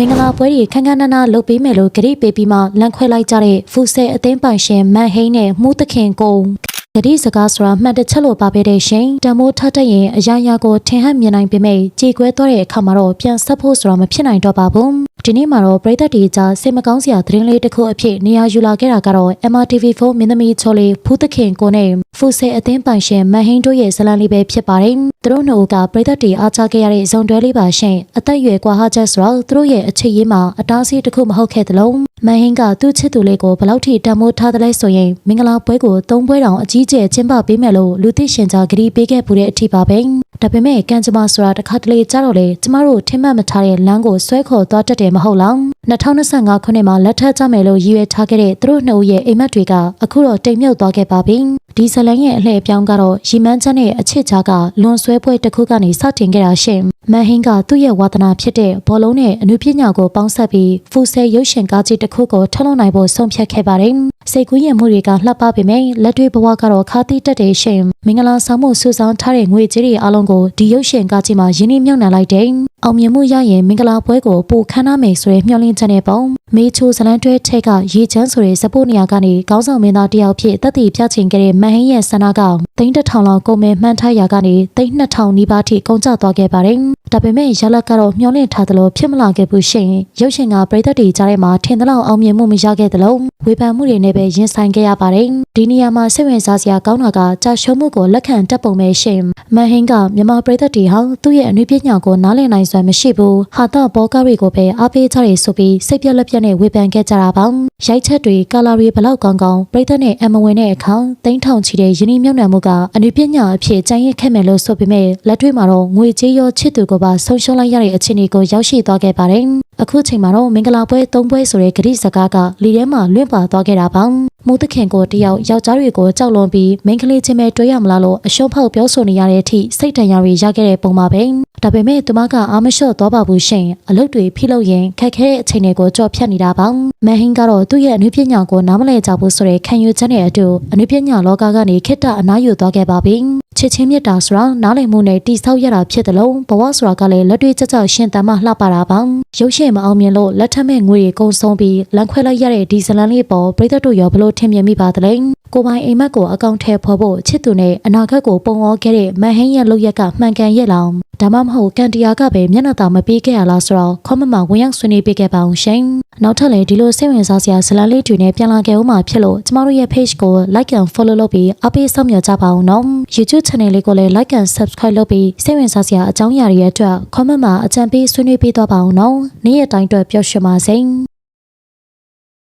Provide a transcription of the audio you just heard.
မင်္ဂလာပွဲတွေခန်းခန်းနားနားလုပ်ပေးမယ်လို့ကြိပေးပြီးမှလန်ခွဲလိုက်ကြတဲ့ဖူဆဲအသိန်းပိုင်ရှင်မန်ဟိန်းနဲ့မှုသခင်ကိုဂတိစကားဆိုတာမှတ်တချက်လို့ပါပဲတဲ့ရှင်တမိုးထတဲ့ရင်အရာရာကိုထင်ဟပ်မြင်နိုင်ပေမဲ့ကြေကွဲသွားတဲ့အခါမှာတော့ပြန်ဆက်ဖို့ဆိုတာမဖြစ်နိုင်တော့ပါဘူး ဒီနေ့မှာတော့ပြည်သက်တွေကြားစိတ်မကောင်းစရာသတင်းလေးတစ်ခုအဖြစ်နေရာယူလာခဲ့တာကတော့ MRTV4 မင်းသမီးချော်လေးဖူးသခင်ကိုနဲ့ဖူဆဲအသိန်းပိုင်ရှင်မန်ဟိန်းတို့ရဲ့ဇလံလေးပဲဖြစ်ပါတယ်သူတို့နှစ်ဦးကပြည်သက်တွေအားချခဲ့ရတဲ့ဇုံတွဲလေးပါရှင်အသက်အရွယ်ကွာဟချက်ဆိုတော့သူတို့ရဲ့အခြေရေးမှာအတားအဆီးတစ်ခုမဟုတ်ခဲ့သလုံးမန်ဟင်းကသူ့ချစ်သူလေးကိုဘလောက်ထိတန်မိုးထားတယ်လဲဆိုရင်မင်္ဂလာပွဲကိုသုံးပွဲတောင်အကြီးကျယ်ကျင်းပပေးမယ်လို့လူသိရှင်ကြားကြိပေးခဲ့ပူတဲ့အထိပါပဲ ဒါပေမဲ့ကံကြမ္မာဆိုတာတစ်ခါတလေကြားတော့လေကျမတို့ထင်မှတ်မထားတဲ့လမ်းကိုဆွဲခေါ်သွားတတ်တယ်မဟုတ်လား 2025ခုနှစ်မှာလက်ထပ်ကြမယ်လို့ရည်ရွယ်ထားခဲ့တဲ့သူတို့နှစ်ဦးရဲ့အိမ်မက်တွေကအခုတော့တိမ်မြုပ်သွားခဲ့ပါပြီဒီဇလန်ရဲ့အလှည့်အပြောင်းကတော့ရီမန်းချမ်းရဲ့အချစ်ကြားကလွန်ဆွဲပွဲတစ်ခုကနေစတင်ခဲ့တာရှင်မန်ဟင်းကသူ့ရဲ့ဝါသနာဖြစ်တဲ့ဘောလုံးနဲ့အနုပညာကိုပေါင်းစပ်ပြီးဖူဆဲရုပ်ရှင်ကားကြီးတစ်ခုကိုထုတ်လုပ်နိုင်ဖို့ဆုံးဖြတ်ခဲ့ပါတယ်စိတ်ကူးရင်မှုတွေကလှပပေမဲ့လက်တွေ့ဘဝကတော့ခါတိတက်တဲ့ရှင်မင်္ဂလာဆောင်မှုစုဆောင်ထားတဲ့ငွေကြေးတွေအလုံးကိုဒီရုပ်ရှင်ကားကြီးမှာရင်းနှီးမြှုပ်နှံလိုက်တဲ့ အောင်မြင်မှုရရင်မင်္ဂလာပွဲကိုပိုခမ်းနားမယ်ဆိုတဲ့မျှော်လင့်ချက်နဲ့ပုံမေချိုဇလန်တွဲထက်ကရေချမ်းဆိုတဲ့ဇပိုးနေရာကနေခေါင်းဆောင်မင်းသားတယောက်ဖြစ်တက်တည်ပြချင်ခဲ့တဲ့မန်ဟင်းရဲ့ဆန္ဒကသိန်းတစ်ထောင်လောက်ကုန်မဲ့မှန်းထားရာကနေသိန်းနှစ်ထောင်နီးပါးထိကုန်ကျသွားခဲ့ပါတယ်ဒါပေမဲ့ရလက်ကတော့မျှော်လင့်ထားသလိုဖြစ်မလာခဲ့ဘူးရှင်ရုပ်ရှင်ကပြည်သက်တွေကြားထဲမှာထင်သလောက်အောင်မြင်မှုမရခဲ့သလိုဝေဖန်မှုတွေနဲ့ပဲရင်ဆိုင်ခဲ့ရပါတယ်ဒီနေရာမှာစိတ်ဝင်စားစရာကောင်းတာကကြာရှုံးမှုကိုလက်ခံတက်ပုံပဲရှင်မန်ဟင်းကမြန်မာပြည်သက်တွေဟာသူ့ရဲ့အနုပညာကိုနားလည်နိုင်စွမ်းမရှိဘူးဟာတာဘောကားတွေကိုပဲအားပေးကြတယ်ဆိုပြီးစိတ်ပြက်လက်ပြက်နဲ့ဝေဖန်ခဲ့ကြတာပါရိုက်ချက်တွေကာလာတွေဘလောက်ကောင်းကောင်းပြည်သက်နဲ့အမဝင်တဲ့အခါတိန်းထောင်ချီတဲ့ယင်းနှမြုံနှံမှုကအနုပညာအဖြစ်ကြံ့ရစ်ခဲ့မယ်လို့ဆိုပေမဲ့လက်တွေ့မှာတော့ငွေကြေးရောချစ်သူကိုပါဆုံးရှုံးလိုက်ရတဲ့အခြေအနေကိုရောက်ရှိသွားခဲ့ပါတယ် အခုချိန်မှာတော့မင်္ဂလာပွဲ၃ပွဲဆိုတဲ့ဂရိစကားကလီထဲမှာလွင့်ပါသွားခဲ့တာပါမိုးသခင်ကိုတယောက်ယောက်ျားတွေကိုကြောက်လွန်ပြီးမိန်းကလေးချင်းပဲတွေ့ရမလားလို့အရှုံးဖောက်ပြောဆိုနေရတဲ့အထိစိတ်တန်ရာတွေရခဲ့တဲ့ပုံပါပဲဒါပေမဲ့သူမကအာမလျှော့သွားပါဘူးရှင်အလုပ်တွေဖိလုပ်ရင်ခက်ခဲတဲ့အချိန်တွေကိုကြော်ဖြတ်နေတာပါမန်ဟင်းကတော့သူ့ရဲ့အနုပညာကိုနားမလည်ကြဘူးဆိုတဲ့ခံယူချက်နဲ့အတူအနုပညာလောကကနေခိတ္တအနားယူသွားခဲ့ပါပြီ ချစ်ချင်းမြတ်တာဆိုတာနားလည်မှုနဲ့တိဆောက်ရတာဖြစ်တယ်လို့ဘဝဆိုတာကလည်းလက်တွေ့ကျကျရှင်သန်မှလှပတာပါရုပ်ရှင်မအောင်မြင်လို့လက်ထက်မဲ့ငွေတွေကုန်ဆုံးပြီးလန်ခွဲလိုက်ရတဲ့ဒီဇလန်လေးပေါ်ပရိသတ်တို့ရောဘလို့ထင်မြင်မိပါသလဲကိုပိုင်အိမ်မက်ကိုအကောင့်ထဲဖော်ဖို့ချစ်သူနဲ့အနာဂတ်ကိုပုံဩခဲ့တဲ့မန်ဟင်းရဲ့လုပ်ရက်ကမှန်ကန်ရဲ့လောင် ဒါမှမဟုတ်ကန်တီယာကပဲမျက်နှာသာမပေးခဲ့ရလားဆိုတော့ခေါမမဝင်ရောက်ဆွေးနွေးပေးခဲ့ပါအောင်ရှင်နောက်ထပ်လည်းဒီလိုစိတ်ဝင်စားစရာဇလန်လေးတွေနဲ့ပြန်လာခဲ့ဦးမှာဖြစ်လို့ကျမတို့ရဲ့ page ကို like and follow လုပ်ပြီးအပေးဆောင်မြော်ကြပါအောင်နော် YouTube channel လေးကိုလည်း like and subscribe လုပ်ပြီးစိတ်ဝင်စားစရာအကြောင်းအရာတွေအတွက် comment မှာအကြံပေးဆွေးနွေးပေးသွားပါအောင်နော်နေ့ရက်တိုင်းအတွက်ပျော်ရွှင်ပါစေ